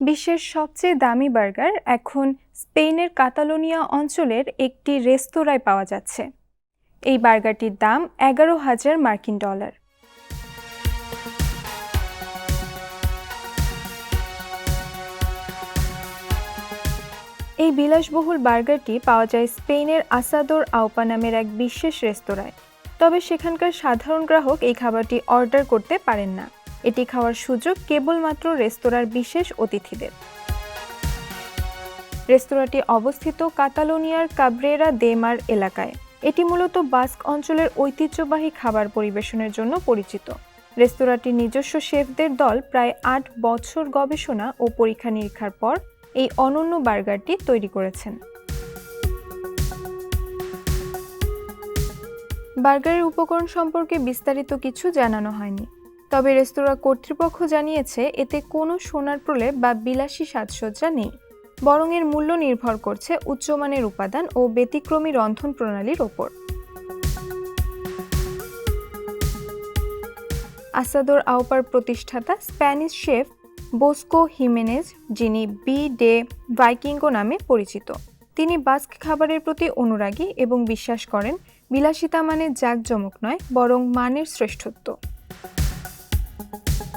বিশ্বের সবচেয়ে দামি বার্গার এখন স্পেনের কাতালোনিয়া অঞ্চলের একটি রেস্তোরাঁয় পাওয়া যাচ্ছে। এই বার্গারটির দাম এগারো হাজার মার্কিন ডলার। এই বিলাসবহুল বার্গারটি পাওয়া যায় স্পেনের আসাদোর আওপা নামের এক বিশেষ রেস্তোরাঁয়। তবে সেখানকার সাধারণ গ্রাহক এই খাবারটি অর্ডার করতে পারেন না। এটি খাওয়ার সুযোগ কেবলমাত্র রেস্তোরাঁর বিশেষ অতিথিদের। রেস্তোরাঁটি অবস্থিত কাতালোনিয়ার কাব্রেরা দেমার এলাকায়। এটি মূলত বাস্ক অঞ্চলের ঐতিহ্যবাহী খাবার পরিবেশনের জন্য পরিচিত। রেস্তোরাঁটির নিজস্ব শেফদের দল প্রায় আট বছর গবেষণা ও পরীক্ষা নিরীক্ষার পর এই অনন্য বার্গারটি তৈরি করেছেন। বার্গারের উপকরণ সম্পর্কে বিস্তারিত কিছু জানানো হয়নি। তবে রেস্তোরাঁ কর্তৃপক্ষ জানিয়েছে, এতে কোনো সোনার প্রলেপ বা বিলাসী সাজসজ্জা নেই। বরং এর মূল্য নির্ভর করছে উচ্চমানের উপাদান ও ব্যতিক্রমী রন্ধন প্রণালীর ওপর। আসাদোর আওপার প্রতিষ্ঠাতা স্প্যানিশ শেফ বোস্কো হিমেনেজ, যিনি বি ডে ভাইকিঙ্গো নামে পরিচিত, তিনি বাস্ক খাবারের প্রতি অনুরাগী এবং বিশ্বাস করেন, বিলাসিতা মানে জাঁকজমক নয়, বরং মানের শ্রেষ্ঠত্ব। Thank you.